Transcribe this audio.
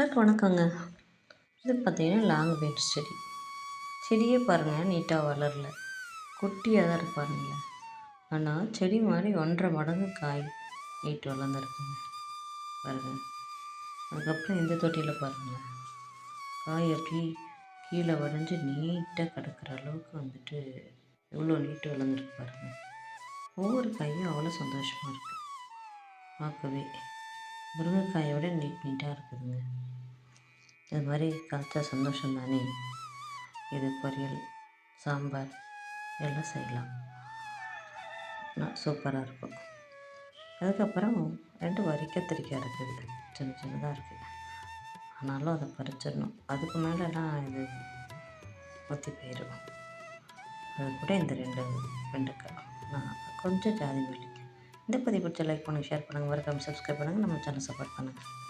எல்லாருக்கும் வணக்கங்க. இது பார்த்திங்கன்னா லாங் பீன்ஸ் செடி. செடியே பாருங்கள் நீட்டாக வளரல. குட்டியாக தான் இருப்பாருங்க ஆனால் செடி மாதிரி ஒன்றரை மடங்கு காய் நீட்டு வளர்ந்துருக்குங்க. பாருங்கள் அதுக்கப்புறம் இந்த தொட்டியில் பாருங்கள். காய் அப்படி கீழே வரைஞ்சி நீட்டாக கிடக்கிற அளவுக்கு வந்துட்டு எவ்வளோ நீட்டு வளர்ந்துருக்கு பாருங்கள் ஒவ்வொரு காயும் அவ்வளோ சந்தோஷமாக இருக்குது பார்க்கவே. முருங்கைக்காயை விட நீட் நீட்டாக இருக்குதுங்க. இது மாதிரி காய்ச்சா சந்தோஷம் தானே? இது பொரியல் சாம்பார் எல்லாம் செய்யலாம். சூப்பராக இருக்கும். அதுக்கப்புறம் ரெண்டு வரி கத்திரிக்காய் இருக்குது. சின்ன சின்னதாக இருக்குது ஆனாலும் அதை பறிச்சிடணும். அதுக்கு மேலெலாம் இது ஊற்றி போயிடும் அது கூட இந்த ரெண்டு வெண்டைக்காய் நான் கொஞ்சம் ஜாதி மல்லி இந்த பதிவு பிடிச்ச லைக் பண்ணுங்கள் ஷேர் பண்ணுங்கள் மறக்காமல் சப்ஸ்கிரைப் பண்ணுங்கள் நம்ம சேனல் சப்போர்ட் பண்ணுங்கள்